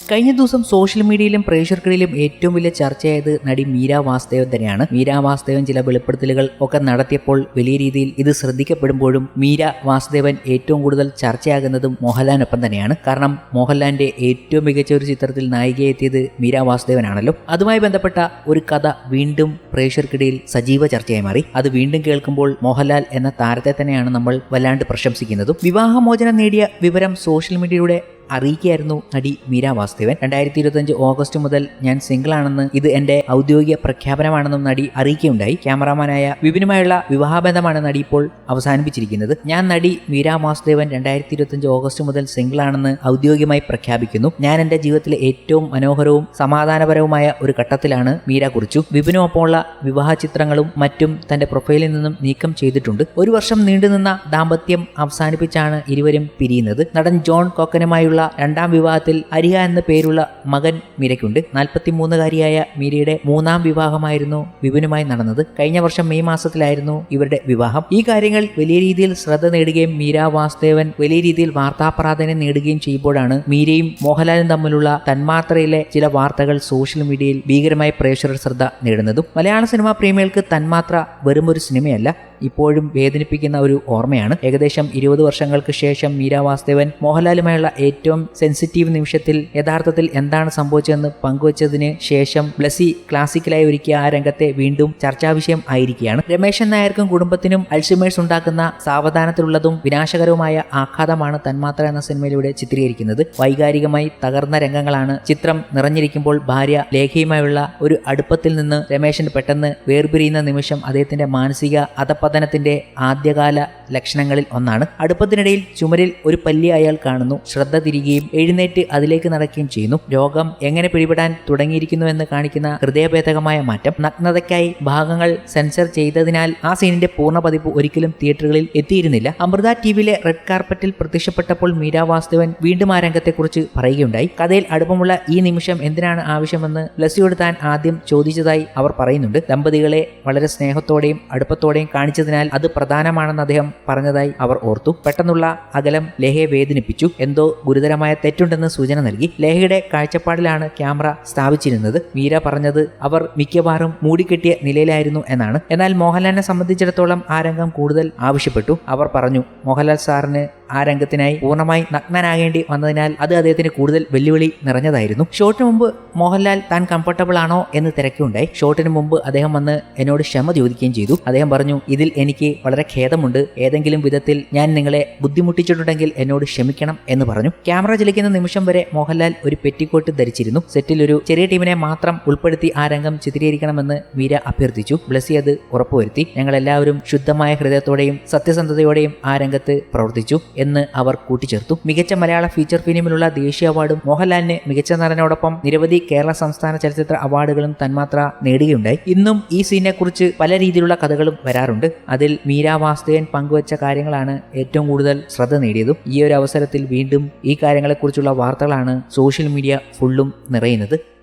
കഴിഞ്ഞ ദിവസം സോഷ്യൽ മീഡിയയിലും പ്രേക്ഷകർക്കിടയിലും ഏറ്റവും വലിയ ചർച്ചയായത് നടി മീര വാസ്തവൻ തന്നെയാണ്. മീര വാസ്തവൻ ചില വെളിപ്പെടുത്തലുകൾ ഒക്കെ നടത്തിയപ്പോൾ വലിയ രീതിയിൽ ഇത് ശ്രദ്ധിക്കപ്പെടുമ്പോഴും മീര വാസുദേവൻ ഏറ്റവും കൂടുതൽ ചർച്ചയാകുന്നതും മോഹൻലാലിനൊപ്പം തന്നെയാണ്. കാരണം മോഹൻലാലിന്റെ ഏറ്റവും മികച്ച ഒരു ചിത്രത്തിൽ നായികയെത്തിയത് മീര വാസുദേവനാണല്ലോ. അതുമായി ബന്ധപ്പെട്ട ഒരു കഥ വീണ്ടും പ്രേക്ഷകർക്കിടയിൽ സജീവ ചർച്ചയായി മാറി. അത് വീണ്ടും കേൾക്കുമ്പോൾ മോഹൻലാൽ എന്ന താരത്തെ തന്നെയാണ് നമ്മൾ വല്ലാണ്ട് പ്രശംസിക്കുന്നതും. വിവാഹമോചനം നേടിയ വിവരം സോഷ്യൽ മീഡിയയുടെ അറിയിക്കുകയായിരുന്നു നടി മീര വാസുദേവൻ. രണ്ടായിരത്തി ഇരുപത്തഞ്ച് ഓഗസ്റ്റ് മുതൽ ഞാൻ സിംഗിൾ ആണെന്ന് ഇത് എന്റെ ഔദ്യോഗിക പ്രഖ്യാപനമാണെന്നും നടി അറിയിക്കുകയുണ്ടായി. ക്യാമറാമാനായ വിപിനുമായുള്ള വിവാഹബന്ധമാണ് നടി ഇപ്പോൾ അവസാനിപ്പിച്ചിരിക്കുന്നത്. ഞാൻ നടി മീര വാസുദേവൻ രണ്ടായിരത്തി ഇരുപത്തഞ്ച് ഓഗസ്റ്റ് മുതൽ സിംഗിൾ ആണെന്ന് ഔദ്യോഗികമായി പ്രഖ്യാപിക്കുന്നു. ഞാൻ എന്റെ ജീവിതത്തിലെ ഏറ്റവും മനോഹരവും സമാധാനപരവുമായ ഒരു ഘട്ടത്തിലാണ് മീര കുറിച്ചു. വിപിനുമൊപ്പമുള്ള വിവാഹ ചിത്രങ്ങളും മറ്റും തന്റെ പ്രൊഫൈലിൽ നിന്നും നീക്കം ചെയ്തിട്ടുണ്ട്. ഒരു വർഷം നീണ്ടുനിന്ന ദാമ്പത്യം അവസാനിപ്പിച്ചാണ് ഇരുവരും പിരിയുന്നത്. നടൻ ജോൺ കോക്കനുമായുള്ള രണ്ടാം വിവാഹത്തിൽ അരിഹ എന്ന പേരുള്ള മകൻ മീരയ്ക്കുണ്ട്. നാൽപ്പത്തിമൂന്നുകാരിയായ മീരയുടെ മൂന്നാം വിവാഹമായിരുന്നു വിപുനുമായി നടന്നത്. കഴിഞ്ഞ വർഷം മെയ് മാസത്തിലായിരുന്നു ഇവരുടെ വിവാഹം. ഈ കാര്യങ്ങൾ വലിയ രീതിയിൽ ശ്രദ്ധ നേടുകയും മീര വാസുദേവൻ വലിയ രീതിയിൽ വാർത്താപ്രാധാന്യം നേടുകയും ചെയ്യുമ്പോഴാണ് മീരയും മോഹൻലാലും തമ്മിലുള്ള തന്മാത്രയിലെ ചില വാർത്തകൾ സോഷ്യൽ മീഡിയയിൽ ഭീകരമായി പ്രേക്ഷകർ ശ്രദ്ധ നേടുന്നതും. മലയാള സിനിമാ പ്രേമികൾക്ക് തന്മാത്ര വെറുമൊരു സിനിമയല്ല. ഇപ്പോഴും വേദനിപ്പിക്കുന്ന ഒരു ഓർമ്മയാണ്. ഏകദേശം ഇരുപത് വർഷങ്ങൾക്ക് ശേഷം മീര വാസുദേവൻ മോഹൻലാലുമായുള്ള ഏറ്റവും സെൻസിറ്റീവ് നിമിഷത്തിൽ യഥാർത്ഥത്തിൽ എന്താണ് സംഭവിച്ചതെന്ന് പങ്കുവച്ചതിന് ശേഷം ബ്ലസി ക്ലാസിക്കലായി ഒരുക്കിയ ആ രംഗത്തെ വീണ്ടും ചർച്ചാവിഷയം ആയിരിക്കുകയാണ്. രമേശൻ നായർക്കും കുടുംബത്തിനും അൽഷിമേഴ്സ് ഉണ്ടാക്കുന്ന സാവധാനത്തിലുള്ളതും വിനാശകരവുമായ ആഘാതമാണ് തന്മാത്ര എന്ന സിനിമയിലൂടെ ചിത്രീകരിക്കുന്നത്. വൈകാരികമായി തകർന്ന രംഗങ്ങളാണ് ചിത്രം നിറഞ്ഞിരിക്കുമ്പോൾ ഭാര്യ ലേഖയുമായുള്ള ഒരു അടുപ്പത്തിൽ നിന്ന് രമേശൻ പെട്ടെന്ന് വേർപിരിയുന്ന നിമിഷം അദ്ദേഹത്തിന്റെ മാനസിക അധപതനത്തിന്റെ ആദ്യകാല ലക്ഷണങ്ങളിൽ ഒന്നാണ്. അടുപ്പത്തിനിടയിൽ ചുമരിൽ ഒരു പല്ലി അയാൾ കാണുന്നു. ശ്രദ്ധ തിരികുകയും എഴുന്നേറ്റ് അതിലേക്ക് നടക്കുകയും ചെയ്യുന്നു. രോഗം എങ്ങനെ പിടിപെടാൻ തുടങ്ങിയിരിക്കുന്നുവെന്ന് കാണിക്കുന്ന ഹൃദയഭേദകമായ മാറ്റം. നഗ്നതയ്ക്കായി ഭാഗങ്ങൾ സെൻസർ ചെയ്തതിനാൽ ആ സീനിന്റെ പൂർണ പതിപ്പ് ഒരിക്കലും തിയേറ്ററുകളിൽ എത്തിയിരുന്നില്ല. അമൃത ടിവിയിലെ റെഡ് കാർപ്പറ്റിൽ പ്രത്യക്ഷപ്പെട്ടപ്പോൾ മീര വാസുദേവൻ വീണ്ടും ആ രംഗത്തെക്കുറിച്ച് പറയുകയുണ്ടായി. കഥയിൽ അടുപ്പമുള്ള ഈ നിമിഷം എന്തിനാണ് ആവശ്യമെന്ന് ബ്ലസ്സിയോട് താൻ ആദ്യം ചോദിച്ചതായി അവർ പറയുന്നുണ്ട്. ദമ്പതികളെ വളരെ സ്നേഹത്തോടെയും അടുപ്പത്തോടെയും കാണിച്ചതിനാൽ അത് പ്രധാനമാണെന്ന് അദ്ദേഹം പറഞ്ഞതായി അവർ ഓർത്തു. പെട്ടെന്നുള്ള അകലം ലേഹയെ വേദനിപ്പിച്ചു. എന്തോ ഗുരുതരമായ തെറ്റുണ്ടെന്ന് സൂചന നൽകി. ലേഹയുടെ കാഴ്ചപ്പാടിലാണ് ക്യാമറ സ്ഥാപിച്ചിരുന്നത്. മീര പറഞ്ഞത് അവർ മിക്കവാറും മൂടിക്കെട്ടിയ നിലയിലായിരുന്നു എന്നാണ്. എന്നാൽ മോഹൻലാലിനെ സംബന്ധിച്ചിടത്തോളം ആ രംഗം കൂടുതൽ ആവശ്യപ്പെട്ടു. അവർ പറഞ്ഞു മോഹൻലാൽ സാറിന് ആ രംഗത്തിനായി പൂർണമായി നഗ്നനാകേണ്ടി വന്നതിനാൽ അത് അദ്ദേഹത്തിന് കൂടുതൽ വെല്ലുവിളി നിറഞ്ഞതായിരുന്നു. ഷോട്ടിന് മുമ്പ് മോഹൻലാൽ താൻ കംഫർട്ടബിൾ ആണോ എന്ന് തിരക്കുണ്ടായി ഷോട്ടിന് മുമ്പ് അദ്ദേഹം വന്ന് എന്നോട് ക്ഷമ ചോദിക്കുകയും ചെയ്തു. അദ്ദേഹം പറഞ്ഞു ഇതിൽ എനിക്ക് വളരെ ഖേദമുണ്ട്. ഏതെങ്കിലും വിധത്തിൽ ഞാൻ നിങ്ങളെ ബുദ്ധിമുട്ടിച്ചിട്ടുണ്ടെങ്കിൽ എന്നോട് ക്ഷമിക്കണം എന്ന് പറഞ്ഞു. ക്യാമറ ചലിക്കുന്ന നിമിഷം വരെ മോഹൻലാൽ ഒരു പെറ്റിക്കോട്ട് ധരിച്ചിരുന്നു. സെറ്റിൽ ഒരു ചെറിയ ടീമിനെ മാത്രം ഉൾപ്പെടുത്തി ആ രംഗം ചിത്രീകരിക്കണമെന്ന് മീര അഭ്യർത്ഥിച്ചു. ബ്ലസി അത് ഉറപ്പുവരുത്തി. ഞങ്ങൾ എല്ലാവരും ശുദ്ധമായ ഹൃദയത്തോടെയും സത്യസന്ധതയോടെയും ആ രംഗത്ത് പ്രവർത്തിച്ചു. എന്ന് അവർ കൂട്ടിച്ചേർത്തു. മികച്ച മലയാള ഫീച്ചർ ഫിലിമിലുള്ള ദേശീയ അവാർഡും മോഹൻലാലിന് മികച്ച നടനോടൊപ്പം നിരവധി കേരള സംസ്ഥാന ചലച്ചിത്ര അവാർഡുകളും തന്മാത്ര നേടുകയുണ്ടായി. ഇന്നും ഈ സീനെ കുറിച്ച് പല രീതിയിലുള്ള കഥകളും വരാറുണ്ട്. അതിൽ മീര വാസുദേവൻ പങ്കുവച്ച കാര്യങ്ങളാണ് ഏറ്റവും കൂടുതൽ ശ്രദ്ധ നേടിയതും. ഈ ഒരു അവസരത്തിൽ വീണ്ടും ഈ കാര്യങ്ങളെക്കുറിച്ചുള്ള വാർത്തകളാണ് സോഷ്യൽ മീഡിയ ഫുള്ളും നിറയുന്നത്.